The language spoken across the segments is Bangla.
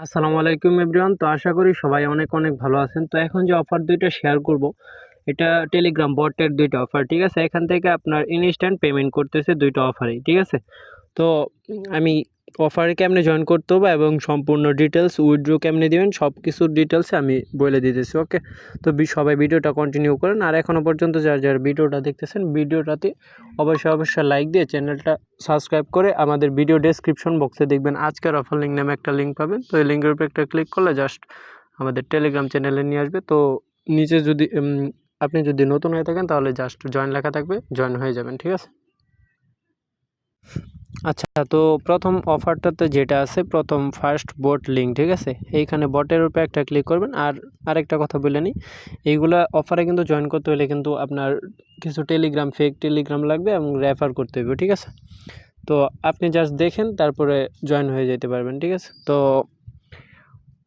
আসসালামু আলাইকুম এভরিওয়ান। তো আশা করি সবাই অনেক অনেক ভালো আছেন। তো এখন যে অফার দুইটা শেয়ার করব, এটা টেলিগ্রাম বটের দুইটা অফার ঠিক আছে? এখান থেকে আপনার ইনস্ট্যান্ট পেমেন্ট করতেছে দুইটা অফারেই ঠিক আছে? তো আমি অফারে কেমনে জয়েন করতে হবে এবং সম্পূর্ণ ডিটেলস উইথড্রো কেমনে দিবেন সব কিছুর ডিটেলসে আমি বলে দিতেছি ওকে তো সবাই ভিডিওটা কন্টিনিউ করেন। আর এখনও পর্যন্ত যারা যারা ভিডিওটা দেখতেছেন, ভিডিওটাতে অবশ্যই অবশ্যই লাইক দিয়ে চ্যানেলটা সাবস্ক্রাইব করে আমাদের ভিডিও ডেসক্রিপশন বক্সে দেখবেন। আজকের অফার লিঙ্ক নামে একটা লিঙ্ক পাবেন। তো এই লিঙ্কের উপরে একটা ক্লিক করলে জাস্ট আমাদের টেলিগ্রাম চ্যানেলে নিয়ে আসবে। তো নিচে যদি আপনি যদি নতুন হয়ে থাকেন, তাহলে জাস্ট জয়েন লেখা থাকবে জয়েন হয়ে যাবেন, ঠিক আছে? আচ্ছা তো প্রথম অফারটাতে যেটা আছে, প্রথম ফার্স্ট বট লিঙ্ক ঠিক আছে? এইখানে বটের উপরে একটা ক্লিক করবেন। আর আরেকটা কথা বলে নিই, এইগুলা অফারে কিন্তু জয়েন করতে হলে কিন্তু আপনার কিছু টেলিগ্রাম ফেক টেলিগ্রাম লাগবে এবং রেফার করতে হবে, ঠিক আছে? তো আপনি জাস্ট দেখেন, তারপরে জয়েন হয়ে যেতে পারবেন, ঠিক আছে? তো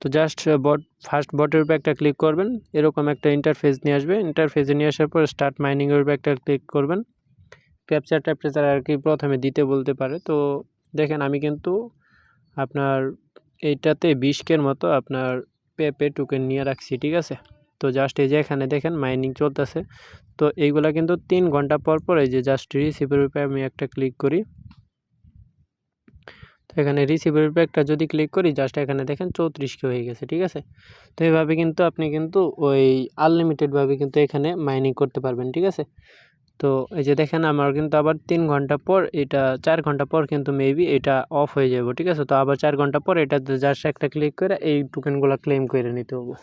তো জাস্ট বট ফার্স্ট বটের উপরে একটা ক্লিক করবেন। এরকম একটা ইন্টারফেস নিয়ে আসবে। ইন্টারফেসে নিয়ে আসার পর স্টার্ট মাইনিংয়ের উপরে একটা ক্লিক করবেন। ক্যাপচার ট্যাপচার আর কি প্রথমে দিতে বলতে পারে। তো দেখেন, আমি কিন্তু আপনার এইটাতে বিশকের মতো আপনার পেপে টোকেন নিয়ে রাখছি, ঠিক আছে? তো জাস্ট এই যে এখানে দেখেন মাইনিং চলতেছে। তো এইগুলা কিন্তু তিন ঘণ্টা পর পর এই যে জাস্ট রিসিভের উপরে আমি একটা ক্লিক করি। তো এখানে রিসিভের উপরে একটা যদি ক্লিক করি জাস্ট এখানে দেখেন চৌত্রিশকে হয়ে গেছে, ঠিক আছে? তো এইভাবে কিন্তু আপনি কিন্তু ওই আনলিমিটেডভাবে কিন্তু এখানে মাইনিং করতে পারবেন, ঠিক আছে? তো এই যে দেখেন, আমার কিন্তু আবার তিন ঘণ্টা পর এটা চার ঘণ্টা পর কিন্তু মেবি এটা অফ হয়ে যাবে, ঠিক আছে? তো আবার চার ঘণ্টা পর এটা জাস্ট একটা ক্লিক করে এই টোকেনগুলো ক্লেম করে নিতে হবে।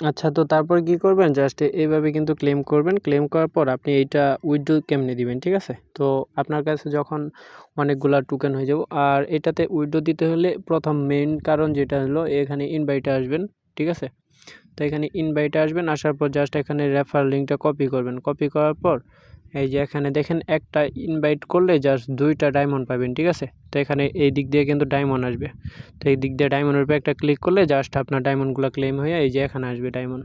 আচ্ছা তো তারপর কি করবেন? জাস্ট এইভাবে কিন্তু ক্লেম করবেন। ক্লেম করার পর আপনি এইটা উইথড্র কেমনে দিবেন, ঠিক আছে? তো আপনার কাছে যখন অনেকগুলা টোকেন হয়ে যাব, আর এটাতে উইথড্র দিতে হলে প্রথম মেন কারণ যেটা হলো, এখানে ইনভাইটে আসবেন, ঠিক আছে? তো এখানে ইনভাইটে আসবেন, আসার পর জাস্ট এখানে রেফার লিঙ্কটা কপি করবেন। কপি করার পর এই যে এখানে দেখেন একটা ইনভাইট করলে জাস্ট দুইটা ডায়মন্ড পাবেন, ঠিক আছে? তো এখানে এই দিক দিয়ে কিন্তু ডায়মন্ড আসবে। তো এই দিক দিয়ে ডায়মন্ডের উপরে একটা ক্লিক করলে জাস্ট আপনার ডায়মন্ডগুলো ক্লেম হয়ে এই যে এখানে আসবে ডায়মন্ড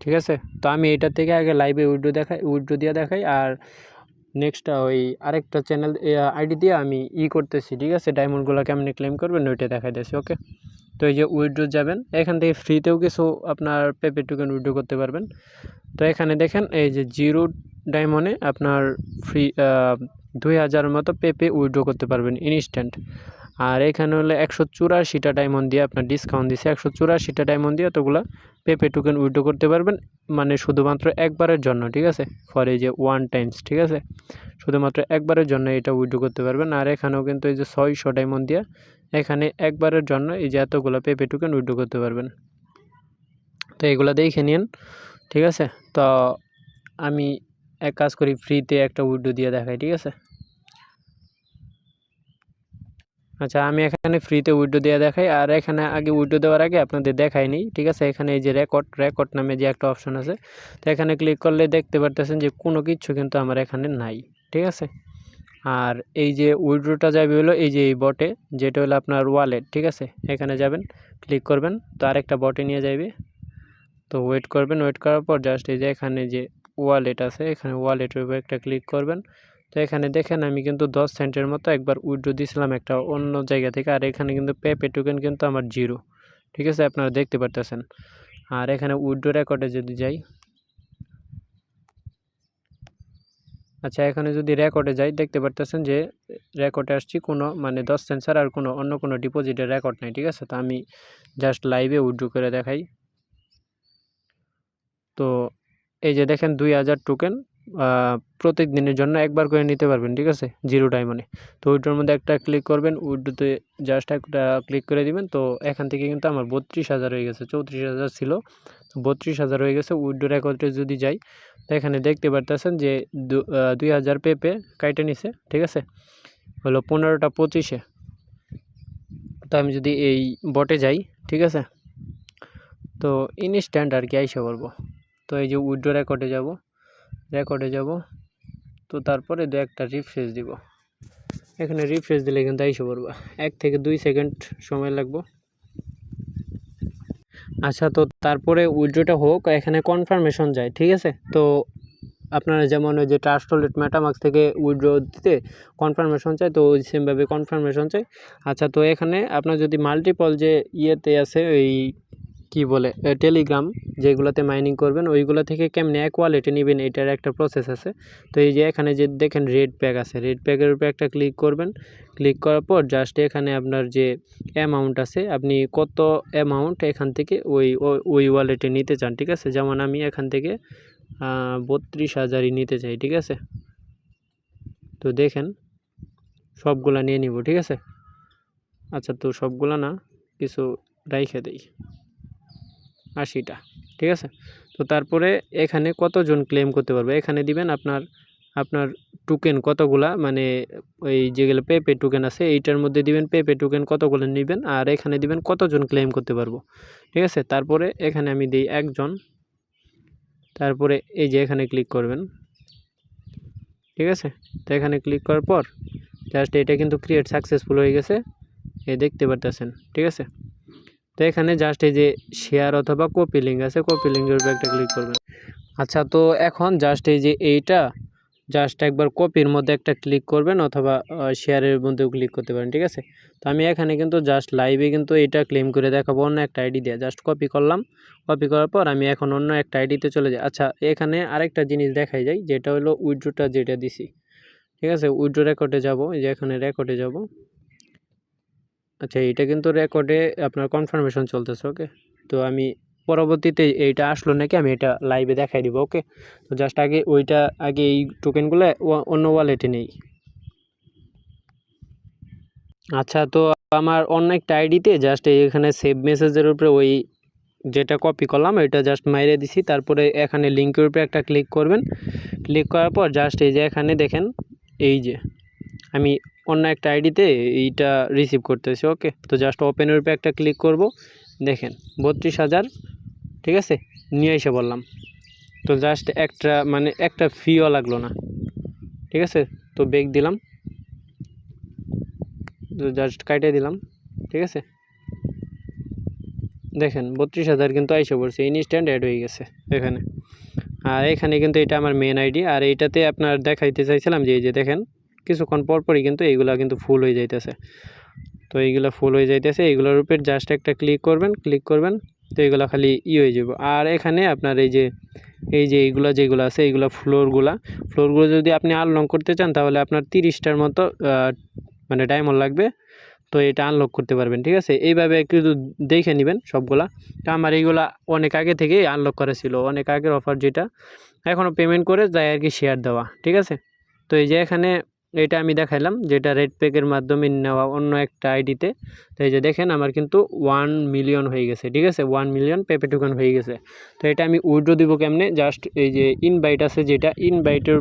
ঠিক আছে? তো আমি এটা থেকে আগে লাইভে উইড্রো দেখাই, উইড্রো দিয়ে দেখাই আর নেক্সট ওই আরেকটা চ্যানেল আইডি দিয়ে আমি ই করতেছি, ঠিক আছে? ডায়মন্ডগুলো কেমনি ক্লেম করবেন ওইটা দেখাই দিয়েছি ওকে তো এই যে উইড্রো যাবেন, এখান থেকে ফ্রিতেও কিছু আপনার পেপে টুকেন উইড্রো করতে পারবেন। তো এখানে দেখেন, এই যে জিরো ডায়মন্ডে আপনার ফ্রি দুই হাজার মতো পেপে উইড্রো করতে পারবেন ইনস্ট্যান্ট আর এখানে হলে একশো চুরাশিটা ডায়মন্ড দিয়ে আপনার ডিসকাউন্ট দিচ্ছে একশো চুরাশিটা ডায়মন্ড দিয়ে এতগুলো পেপে টোকেন উইড্রো করতে পারবেন মানে শুধুমাত্র একবারের জন্য, ঠিক আছে? ফর এই যে ওয়ান টাইমস ঠিক আছে? শুধুমাত্র একবারের জন্য এটা উইড্রো করতে পারবেন। আর এখানেও কিন্তু এই যে ছয়শো ডায়মন্ড দিয়ে এখানে একবারের জন্য এই যে এতগুলো পেপে টোকেন উইড্রো করতে পারবেন। তো এগুলো দেখে নিন, ঠিক আছে? তো আমি এক কাজ করি ফ্রিতে একটা উইড্রো দিয়ে দেখাই, ঠিক আছে? আচ্ছা আমি এখানে ফ্রিতে উইডো দিয়ে দেখাই। আর এখানে আগে উইডো দেওয়ার আগে আপনাদের দেখাই দেখাইনি ঠিক আছে? এখানে এই যে রেকর্ড রেকর্ড নামে যে একটা অপশন আছে, তো এখানে ক্লিক করলে দেখতে পারতেছেন যে কোনো কিছু কিন্তু আমার এখানে নাই, ঠিক আছে? আর এই যে উইড্রোটা যাবে হলো এই যে এই বটে যেটা হলো আপনার ওয়ালেট ঠিক আছে? এখানে যাবেন ক্লিক করবেন, তো আরেকটা বটে নিয়ে যাবে তো ওয়েট করবেন ওয়েট করার পর জাস্ট এই যে এখানে যে ওয়ালেট আছে, এখানে ওয়ালেটের উপর একটা ক্লিক করবেন। তো এখানে দেখেন আমি কিন্তু দশ সেন্টের মতো একবার উইড্রো দিয়েছিলাম একটা অন্য জায়গা থেকে, আর এখানে কিন্তু পেপে টোকেন কিন্তু আমার জিরো ঠিক আছে? আপনারা দেখতে পারতেছেন। আর এখানে উইড্রো রেকর্ডে যদি যাই আচ্ছা এখানে যদি রেকর্ডে যাই, দেখতে পারতেছেন যে রেকর্ডে আসছি কোনো মানে দশ ছাড়া আর কোনো, অন্য কোনো ডিপোজিটের রেকর্ড নাই, ঠিক আছে? তো আমি জাস্ট লাইভে উইড্রো করে দেখাই। তো এই যে দেখেন দুই হাজার টোকেন প্রত্যেক দিনের জন্য একবার করে নিতে পারবেন, ঠিক আছে? জিরো টাইমনে তো ওইটার মধ্যে একটা ক্লিক করবেন উইড্রোতে জাস্ট একটা ক্লিক করে দিবেন, তো এখান থেকে কিন্তু আমার বত্রিশ হাজার হয়ে গেছে, চৌত্রিশ হাজার ছিল। বত্রিশ হাজার হয়ে গেছে উইড্রো রেকর্ডে যদি যাই, তো এখানে দেখতে পারতেছেন যে দুই হাজার পেপে কাইটে নিছে, ঠিক আছে? হলো পনেরোটা পঁচিশে। তো আমি যদি এই বটে যাই, ঠিক আছে? তো ইনস্ট্যান্ট আর কি আইসা করব তো এই যে উইড্রো রেকর্ডে যাব রেকর্ডে যাব। তো তারপরে দু একটা রিফ্রেশ দিব। এখানে রিফ্রেশ দিলে কিন্তু আইসা পড়বা। এক থেকে দুই সেকেন্ড সময় লাগবো। আচ্ছা তো তারপরে উইড্রোটা হোক, এখানে কনফার্মেশন যায়, ঠিক আছে? তো আপনারা যেমন ওই যে ট্রাস্ট ওয়ালেট মেটামাক্স থেকে উইড্রো দিতে কনফার্মেশন চাই তো ওই সেমভাবে কনফার্মেশন চাই আচ্ছা তো এখানে আপনার যদি মাল্টিপল যে ইয়েতে আছে, ওই কি বলে টেলিগ্রাম যেগুলোতে মাইনিং করবেন, ওইগুলো থেকে কেমনি এক ওয়ালেটে নেবেন, এটার একটা প্রসেস আছে। তো এই যে এখানে যে দেখেন রেড প্যাক আছে রেড প্যাকের উপরে একটা ক্লিক করবেন। ক্লিক করার পর জাস্ট এখানে আপনার যে অ্যামাউন্ট আছে, আপনি কত অ্যামাউন্ট এখান থেকে ওই ওই ওয়ালেটে নিতে চান, ঠিক আছে? যেমন আমি এখান থেকে বত্রিশ হাজারই নিতে চাই, ঠিক আছে? তো দেখেন, সবগুলা নিয়ে নিব, ঠিক আছে? আচ্ছা তো সবগুলা না, কিছু রাইখে দেই। আশিটা, ঠিক আছে? তো তারপরে এখানে কতজন ক্লেম করতে পারবে? এখানে দিবেন আপনার আপনার টোকেন কতগুলা মানে ওই যেগুলো পেপে টোকেন আছে, এইটার মধ্যে দিবেন পেপে টোকেন কতগুলো নেবেন, আর এখানে দিবেন কতজন ক্লেম করতে পারব, ঠিক আছে? তারপরে এখানে আমি দিই একজন, তারপরে এই যে এখানে ক্লিক করবেন, ঠিক আছে? তো এখানে ক্লিক করার পর জাস্ট এটা কিন্তু ক্রিয়েট সাকসেসফুল হয়ে গেছে এ দেখতে পারতেছেন, ঠিক আছে? তো এখানে জাস্ট এই যে শেয়ার অথবা কপি লিঙ্ক আছে কপি লিঙ্কের উপর একটা ক্লিক করবেন। আচ্ছা তো এখন জাস্ট এই যে এইটা জাস্ট একবার কপির মধ্যে একটা ক্লিক করবেন অথবা শেয়ারের মধ্যেও ক্লিক করতে পারেন, ঠিক আছে? তো আমি এখানে কিন্তু জাস্ট লাইভে কিন্তু এটা ক্লেম করে দেখাবো, অন্য একটা আইডি দিয়ে। জাস্ট কপি করলাম কপি করার পর আমি এখন অন্য একটা আইডিতে চলে যাই। আচ্ছা এখানে আরেকটা জিনিস দেখাই যায় যেটা হলো উইড্রোটা যেটা দিছি। ঠিক আছে? উইড্রো রেকর্ডে যাব, এই যে এখানে রেকর্ডে যাব। আচ্ছা এটা কিন্তু রেকর্ডে আপনার কনফার্মেশন চলতেছে ওকে তো আমি পরবর্তীতে এইটা আসলো নাকি আমি এটা লাইভে দেখাই দিব ওকে তো জাস্ট আগে ওইটা, আগে এই টোকেনগুলো অন্য ওয়ালেটে নেই। আচ্ছা তো আমার অন্য একটা আইডিতে জাস্ট এখানে সেভ মেসেজের উপরে ওই যেটা কপি করলাম, ওইটা জাস্ট মাইরে দিছি। তারপরে এখানে লিঙ্কের উপরে একটা ক্লিক করবেন। ক্লিক করার পর জাস্ট এই যে এখানে দেখেন, এই যে আমি অন্য একটা আইডিতে এইটা রিসিভ করতেছি ওকে তো জাস্ট ওপেনের উপরে একটা ক্লিক করব, দেখেন, বত্রিশ হাজার, ঠিক আছে? নিয়ে এসে বললাম। তো জাস্ট একটা মানে একটা ফিও লাগল না, ঠিক আছে? তো বেগ দিলাম। তো জাস্ট কাটিয়ে দিলাম, ঠিক আছে? দেখেন, বত্রিশ হাজার কিন্তু আইসে পড়ছে ইনস্ট্যান্ট অ্যাড হয়ে গেছে এখানে। আর এখানে কিন্তু এটা আমার মেন আইডি, আর এইটাতে আপনার দেখাইতে চাইছিলাম যে, এই যে দেখেন কিছুক্ষণ পর পরই কিন্তু এইগুলা কিন্তু ফুল হয়ে যাইতেছে। তো এইগুলো ফুল হয়ে যাইতেছে, এইগুলোর উপর জাস্ট একটা ক্লিক করবেন ক্লিক করবেন, তো এইগুলো খালি ই হয়ে যাব আর এখানে আপনার এই যে এই যে এইগুলো যেগুলো আছে, এইগুলো ফ্লোরগুলা ফ্লোরগুলো যদি আপনি আনলক করতে চান, তাহলে আপনার তিরিশটার মতো মানে ডায়মন্ড লাগবে। তো এটা আনলক করতে পারবেন, ঠিক আছে? এইভাবে একটু দেখে নেবেন সবগুলা। তো আমার এইগুলা অনেক আগে থেকেই আনলক করা ছিল, অনেক আগের অফার যেটা। এখনও পেমেন্ট করে তাই আর কি শেয়ার দেওয়া, ঠিক আছে? তো এই যে এখানে এটা আমি দেখাইলাম, যেটা রেড প্যাকের মাধ্যমে নেওয়া অন্য একটা আইডিতে তো। এই যে দেখেন, আমার কিন্তু ওয়ান মিলিয়ন হয়ে গেছে, ঠিক আছে? ওয়ান মিলিয়ন পেপে টোকেন হয়ে গেছে। তো এটা আমি উইড্রো দিব কেমনে? জাস্ট এই যে ইনভাইট আছে, যেটা ইনভাইটের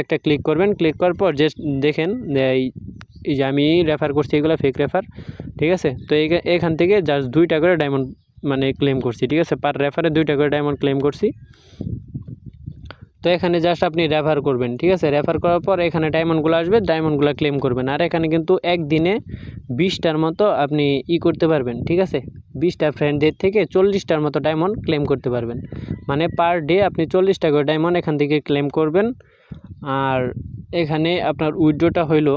একটা ক্লিক করবেন। ক্লিক করার পর যে দেখেন, এই যে আমি রেফার করছি, এগুলো ফেক রেফার ঠিক আছে? তো এখান থেকে জাস্ট দুইটা করে ডায়মন্ড মানে ক্লেম করছি, ঠিক আছে? পার রেফারে দুইটা করে ডায়মন্ড ক্লেম করছি। তো এখানে জাস্ট আপনি রেফার করবেন, ঠিক আছে? রেফার করার পর এখানে ডায়মন্ডগুলো আসবে ডায়মন্ডগুলো ক্লেম করবেন। আর এখানে কিন্তু একদিনে বিশটার মতো আপনি ই করতে পারবেন, ঠিক আছে? বিশটা ফ্রেন্ডদের থেকে চল্লিশটার মতো ডায়মন্ড ক্লেম করতে পারবেন। মানে পার ডে আপনি চল্লিশটা করে ডায়মন্ড এখান থেকে ক্লেম করবেন। আর এখানে আপনার উইড্রোটা হইল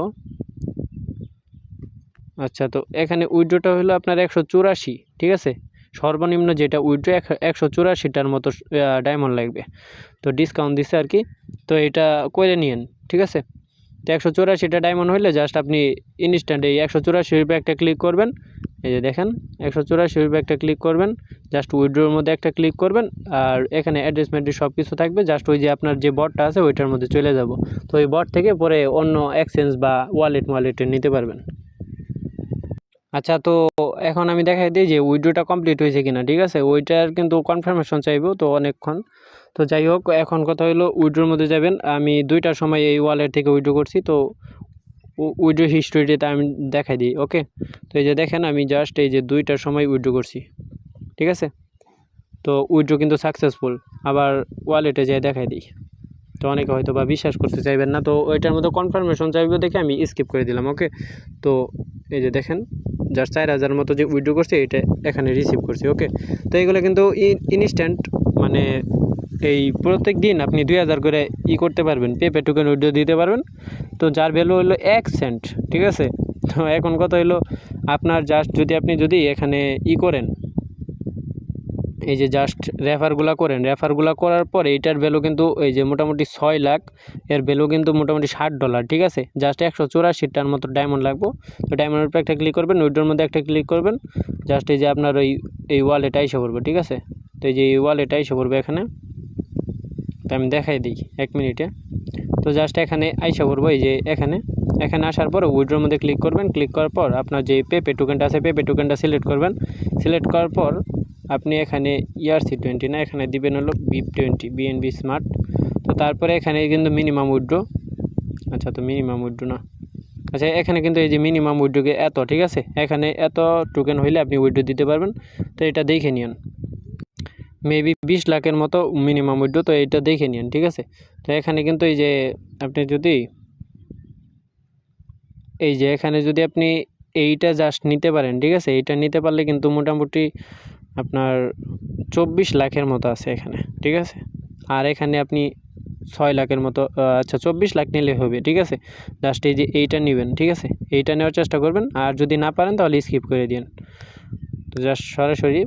আচ্ছা তো এখানে উইড্রোটা হলো আপনার একশো চুরাশি, ঠিক আছে? সর্বনিম্ন যেটা উইড্রো একশো চুরাশিটার মতো ডায়মন্ড লাগবে। তো ডিসকাউন্ট দিচ্ছে আর কি। তো এটা করে নিন ঠিক আছে? তো একশো চুরাশিটা ডায়মন্ড হলে জাস্ট আপনি ইনস্ট্যান্ট এই একশো চুরাশি রুপে একটা ক্লিক করবেন। এই যে দেখেন, একশো চুরাশি রুপে একটা ক্লিক করবেন। জাস্ট উইড্রোর মধ্যে একটা ক্লিক করবেন। আর এখানে অ্যাড্রেস সব কিছু থাকবে। জাস্ট ওই যে আপনার যে বটটা আছে, ওইটার মধ্যে চলে যাব। তো ওই বট থেকে পরে অন্য এক্সচেঞ্জ বা ওয়ালেট ওয়ালেটে নিতে পারবেন। আচ্ছা তো এখন আমি দেখাই দিই যে উইড্রোটা কমপ্লিট হয়েছে কিনা, ঠিক আছে? ওইটার কিন্তু কনফার্মেশন চাইব তো অনেকক্ষণ। তো যাই হোক, এখন কথা হলো উইড্রোর মধ্যে যাবেন। আমি দুইটার সময় এই ওয়ালেট থেকে উইড্রো করছি, তো উইড্রো হিস্টোরিটা আমি দেখাই দিই ওকে তো এই যে দেখেন, আমি জাস্ট এই যে দুইটার সময় উইড্রো করছি, ঠিক আছে? তো উইড্রো কিন্তু সাকসেসফুল আবার ওয়ালেটে যেয়ে দেখাই দিই। তো অনেকে হয়তো বা বিশ্বাস করতে চাইবেন না, তো ওইটার মধ্যে কনফার্মেশন চাইবে দেখে আমি স্কিপ করে দিলাম ওকে তো এই যে দেখেন জাস্ট চার হাজার মতো যে উইড্রো করছে, এটা এখানে রিসিভ করছি ওকে তো এইগুলো কিন্তু ইনস্ট্যান্ট মানে এই প্রত্যেক দিন আপনি দুই হাজার করে ই করতে পারবেন পেপে টুকেন উইড্রো দিতে পারবেন। তো যার ভ্যালু হলো এক সেন্ট ঠিক আছে? তো এখন কথা হলো? আপনার জাস্ট যদি আপনি যদি এখানে ই করেন এই যে জাস্ট রেফারগুলো করেন রেফারগুলো করার পর এইটার ভ্যালু কিন্তু এই যে মোটামুটি ছয় লাখ, এর ভ্যালু কিন্তু মোটামুটি ষাট ডলার ঠিক আছে? জাস্ট একশো চুরাশিটার মতো ডায়মন্ড লাগবো। তো ডায়মন্ডের উপরে একটা ক্লিক করবেন উইড্রোর মধ্যে একটা ক্লিক করবেন জাস্ট এই যে আপনার ওই, এই ওয়ালেটা এসে পড়বে, ঠিক আছে? তো এই যে এই ওয়ালেটা এসে পড়বে এখানে। তো আমি দেখাই দিই, এক মিনিটে। তো জাস্ট এখানে আইসা পড়ব, এই যে এখানে। এখানে আসার পর উইড্রোর মধ্যে ক্লিক করবেন ক্লিক করার পর আপনার যে পেপে টোকেনটা আছে পেপে টোকেনটা সিলেক্ট করবেন। সিলেক্ট করার পর আপনি এখানে ইয়ারসি টোয়েন্টি না, এখানে দিবেন হলো বিপ টোয়েন্টি, বিএনবি স্মার্ট। তো তারপরে এখানে কিন্তু মিনিমাম উইড্রো। আচ্ছা তো মিনিমাম উইড্রো না। আচ্ছা এখানে কিন্তু এই যে মিনিমাম উইড্রোকে এত, ঠিক আছে? এখানে এত টোকেন হইলে আপনি উইড্রো দিতে পারবেন। তো এটা দেখে নিন মেবি বিশ লাখের মতো মিনিমাম উইড্রো, তো এইটা দেখে নিন ঠিক আছে? তো এখানে কিন্তু এই যে আপনি যদি এই যে এখানে যদি আপনি এইটা জাস্ট নিতে পারেন, ঠিক আছে? এইটা নিতে পারলে কিন্তু মোটামুটি আপনার চব্বিশ লাখের মতো আছে এখানে, ঠিক আছে? আর এখানে আপনি ছয় লাখের মতো আচ্ছা চব্বিশ লাখ নিলে হবে, ঠিক আছে? জাস্ট এই যে এইটা নেবেন, ঠিক আছে? এইটা নেওয়ার চেষ্টা করবেন, আর যদি না পারেন তাহলে স্কিপ করে দিন তো জাস্ট সরাসরি,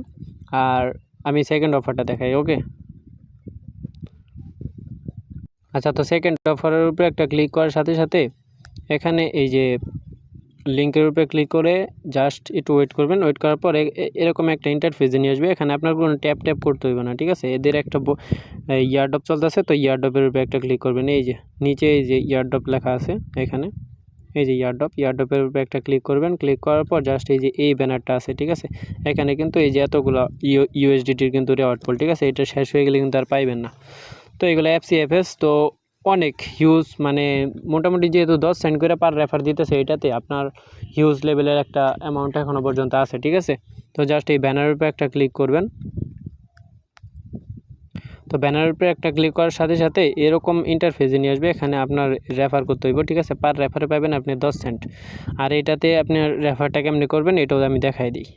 আর আমি সেকেন্ড অফারটা দেখাই ওকে আচ্ছা তো সেকেন্ড অফারের উপরে একটা ক্লিক করার সাথে সাথে এখানে এই যে লিঙ্কের উপরে ক্লিক করে জাস্ট একটু ওয়েট করবেন। ওয়েট করার পর এরকম একটা ইন্টারফেসে নিয়ে আসবে। এখানে আপনার কোনো ট্যাপ ট্যাপ করতে হইবে না, ঠিক আছে? এদের একটা ইয়ারডপ চলতেছে, তো ইয়ারডপের উপরে একটা ক্লিক করবেন। এই যে, নিচে এই যে ইয়ারডপ লেখা আছে এখানে, এই যে ইয়ারডপ ইয়ারডপের উপরে একটা ক্লিক করবেন। ক্লিক করার পর জাস্ট এই যে এই ব্যানারটা আছে, ঠিক আছে? এখানে কিন্তু এই যে এতগুলো ইউ ইউএসডিটির কিন্তু রেওয়ার্ড পোল ঠিক আছে? এটা শেষ হয়ে গেলে কিন্তু আর পাইবেন না। তো এগুলো এফসিএফএস তো অনেক হিউজ মানে মোটামুটি যেহেতু দশ সেন্ট করে পার রেফার দিতেছে এটাতে আপনার হিউজ লেভেলের একটা অ্যামাউন্ট এখনও পর্যন্ত আছে, ঠিক আছে? তো জাস্ট এই ব্যানারের উপরে একটা ক্লিক করবেন। তো ব্যানারের উপরে একটা ক্লিক করার সাথে সাথে এরকম ইন্টারফেসে নিয়ে আসবে, এখানে আপনার রেফার করতে হইব, ঠিক আছে? পার রেফারে পাবেন আপনি দশ সেন্ট আর এটাতে আপনার রেফারটা কেমনি করবেন, এটাও আমি দেখাই দিই।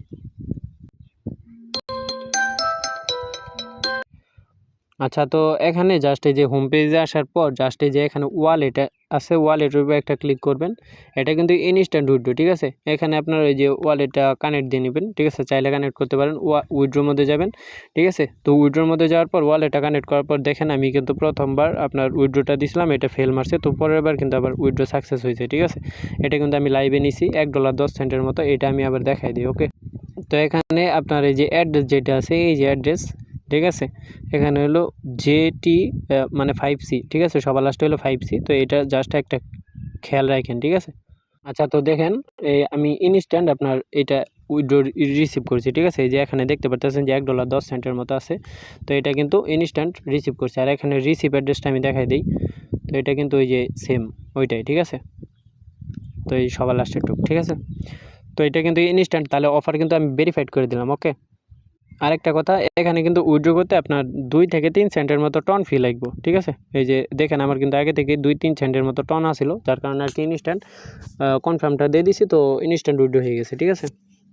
আচ্ছা তো এখানে জাস্ট এই যে হোম পেজে আসার পর জাস্ট এই যে এখানে ওয়ালেট আছে ওয়ালেটের উপরে একটা ক্লিক করবেন। এটা কিন্তু ইনস্ট্যান্ট উইড্রো ঠিক আছে? এখানে আপনার ওই যে ওয়ালেটটা কানেক্ট দিয়ে নেবেন, ঠিক আছে? চাইলে কানেক্ট করতে পারেন উইড্রোর মধ্যে যাবেন, ঠিক আছে? তো উইড্রোর মধ্যে যাওয়ার পর ওয়ালেটটা কানেক্ট করার পর দেখেন আমি কিন্তু প্রথমবার আপনার উইড্রোটা দিছিলাম, এটা ফেল মারছে, তো পরের বার কিন্তু আবার উইড্রো সাকসেস হয়েছে, ঠিক আছে? এটা কিন্তু আমি লাইভে নিছি, এক ডলার দশ সেন্টের মতো, এটা আমি আবার দেখাই দিই ওকে তো এখানে আপনার এই যে অ্যাড্রেস যেটা আছে, এই যে অ্যাড্রেস ঠিক আছে? এখানে হলো জেটি মানে ফাইভ সি ঠিক আছে? সবার লাস্টে হলো ফাইভ সি তো এটা জাস্ট একটা খেয়াল রাখেন, ঠিক আছে? আচ্ছা তো দেখেন এই আমি ইনস্ট্যান্ট আপনার এটা উইড্রো রিসিভ করছি, ঠিক আছে? যে এখানে দেখতে পাচ্ছেন যে এক ডলার দশ সেন্টের মতো আছে, তো এটা কিন্তু ইনস্ট্যান্ট রিসিভ করছে। আর এখানে রিসিভ অ্যাড্রেসটা আমি দেখাই দিই, তো এটা কিন্তু ওই যে সেম ওইটাই, ঠিক আছে? তো এই সবার লাস্টের টুক, ঠিক আছে? তো এটা কিন্তু ইনস্ট্যান্ট তাহলে অফার কিন্তু আমি ভেরিফাইড করে দিলাম ওকে আরেকটা কথা, এখানে কিন্তু উইড্রো করতে আপনার দুই থেকে তিন সেন্টের মতো টন ফি লাগবে, ঠিক আছে? এই যে দেখেন আমার কিন্তু আগে থেকে দুই তিন সেন্টের মতো টন আসিল যার কারণে আর কি ইনস্ট্যান্ট কনফার্মটা দিয়ে দিছি, তো ইনস্ট্যান্ট উইড্রো হয়ে গেছে, ঠিক আছে?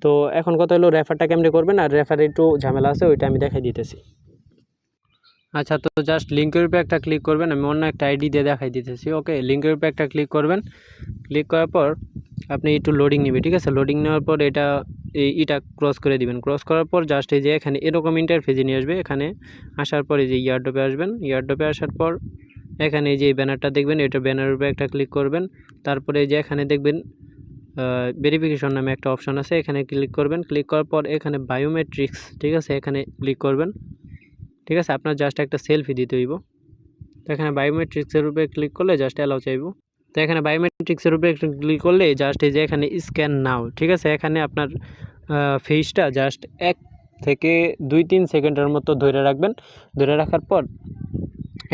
তো এখন কথা হলো রেফারটা কেমনি করবেন, আর রেফারে একটু ঝামেলা আছে, ওইটা আমি দেখাই দিতেছি। আচ্ছা তো জাস্ট লিঙ্কের উপরে একটা ক্লিক করবেন, আমি অন্য একটা আইডি দিয়ে দেখাই দিতেছি ওকে লিঙ্কের উপরে একটা ক্লিক করবেন ক্লিক করার পর আপনি একটু লোডিং নেবে ঠিক আছে? লোডিং নেওয়ার পর এটা এই ইটা ক্রস করে দিবেন। ক্রস করার পর জাস্ট এই যে এখানে এরকম ইন্টারফেসে নিয়ে আসবে। এখানে আসার পর যে ইয়ারডপে আসবেন। ইয়ারডপে আসার পর এখানে এই যে ব্যানারটা দেখবেন, এটা ব্যানারের উপরে একটা ক্লিক করবেন। তারপরে যে এখানে দেখবেন ভেরিফিকেশন নামে একটা অপশন আছে। এখানে ক্লিক করবেন। ক্লিক করার পর এখানে বায়োমেট্রিক্স ঠিক আছে? এখানে ক্লিক করবেন। ঠিক আছে? আপনার জাস্ট একটা সেলফি দিতে হইব। তো এখানে বায়োমেট্রিক্সের উপরে ক্লিক করলে জাস্ট অ্যালাউ চাইব। তো এখানে বায়োমেট্রিক্সের উপরে একটু ক্লিক করলে জাস্ট এই যে এখানে স্ক্যান নাও ঠিক আছে? এখানে আপনার ফেসটা জাস্ট এক থেকে দুই তিন সেকেন্ডের মতো ধরে রাখবেন। ধরে রাখার পর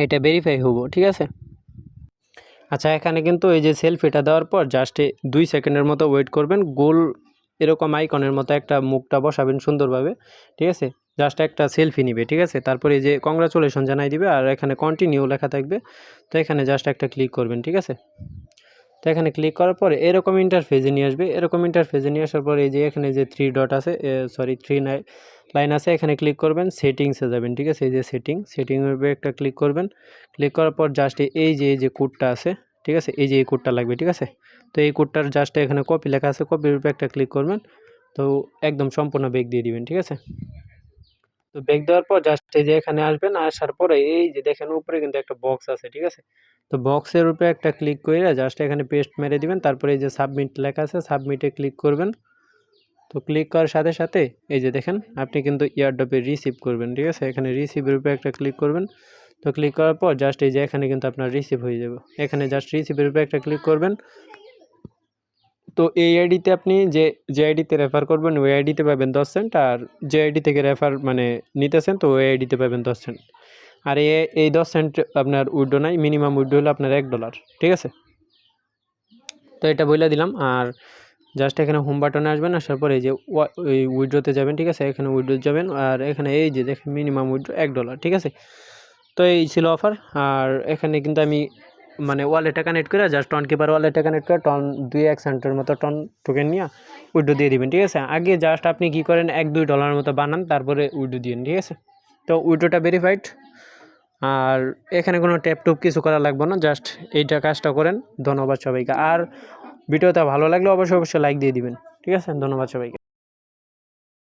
এটা ভেরিফাই হব, ঠিক আছে? আচ্ছা এখানে কিন্তু এই যে সেলফিটা দেওয়ার পর জাস্ট দুই সেকেন্ডের মতো ওয়েট করবেন। গোল এরকম আইকনের মতো একটা মুখটা বসাবেন সুন্দরভাবে, ঠিক আছে? জাস্ট একটা সেলফি নিবে, ঠিক আছে? তারপরে এই যে কংগ্রাচুলেশন জানাই দিবে, আর এখানে কন্টিনিউ লেখা থাকবে। তো এখানে জাস্ট একটা ক্লিক করবেন, ঠিক আছে? তো এখানে ক্লিক করার পরে এরকম ইন্টারফেজে নিয়ে আসবে। এরকম ইন্টারফেজে নিয়ে আসার পরে এই যে এখানে যে থ্রি ডট আছে সরি থ্রি লাইন আছে, এখানে ক্লিক করবেন সেটিংসে যাবেন, ঠিক আছে? এই যে সেটিং সেটিংয়ের উপরে একটা ক্লিক করবেন। ক্লিক করার পর জাস্ট এই যে এই যে কোডটা আছে, ঠিক আছে? এই যে, এই কোডটা লাগবে, ঠিক আছে? তো এই কোডটার জাস্ট এখানে কপি লেখা আছে কপির উপরে একটা ক্লিক করবেন। তো একদম সম্পূর্ণ বেগ দিয়ে দিবেন, ঠিক আছে? তো বেগ দেওয়ার পর জাস্ট এই যে এখানে আসবেন, আসার পরে এই যে দেখেন উপরে কিন্তু একটা বক্স আছে, ঠিক আছে? তো বক্সের উপরে একটা ক্লিক করে জাস্ট এখানে পেস্ট মেরে দিবেন, তারপরে এই যে সাবমিট লেখা আছে সাবমিটে ক্লিক করবেন। তো ক্লিক করার সাথে সাথে এই যে দেখেন, আপনি কিন্তু ইয়ারডপে রিসিভ করবেন, ঠিক আছে? এখানে রিসিভের উপরে একটা ক্লিক করবেন। তো ক্লিক করার পর জাস্ট এই যে এখানে কিন্তু আপনার রিসিভ হয়ে যাবে। এখানে জাস্ট রিসিভের উপরে একটা ক্লিক করবেন। তো এই আইডিতে আপনি যে যে আইডিতে রেফার করবেন, ওই আইডিতে পাবেন দশ সেন্ট আর যে আইডি থেকে রেফার মানে নিতেছেন, তো ওই আইডিতে পাবেন দশ সেন্ট আর এ, এই দশ সেন্ট আপনার উইডো নাই মিনিমাম উইডো হলো আপনার এক ডলার ঠিক আছে? তো এটা বলে দিলাম, আর জাস্ট এখানে হোম বাটনে আসবেন, আসার পরে এই যে ওই উইড্রোতে যাবেন, ঠিক আছে? এখানে উইড্রো যাবেন, আর এখানে এই যে দেখেন মিনিমাম উইড্রো এক ডলার ঠিক আছে? তো এই ছিল অফার আর এখানে কিন্তু আমি মানে ওয়ালেটে কানেক্ট করে জাস্ট টন কিপার ওয়ালেটে কানেক্ট করে টন দুই এক সেন্টের মতো টন টোকেন নিয়ে উইডো দিয়ে দিবেন, ঠিক আছে? আগে জাস্ট আপনি কী করেন, এক দুই ডলারের মতো বানান, তারপরে উইডো দিন, ঠিক আছে? তো উইডোটা ভেরিফাইড আর এখানে কোনো ট্যাপ টুপ কিছু করা লাগবে না জাস্ট এইটা কাজটা করেন। ধন্যবাদ সবাইকে। আর ভিডিওটা ভালো লাগলে অবশ্যই অবশ্যই লাইক দিয়ে দিবেন, ঠিক আছে? ধন্যবাদ সবাইকে।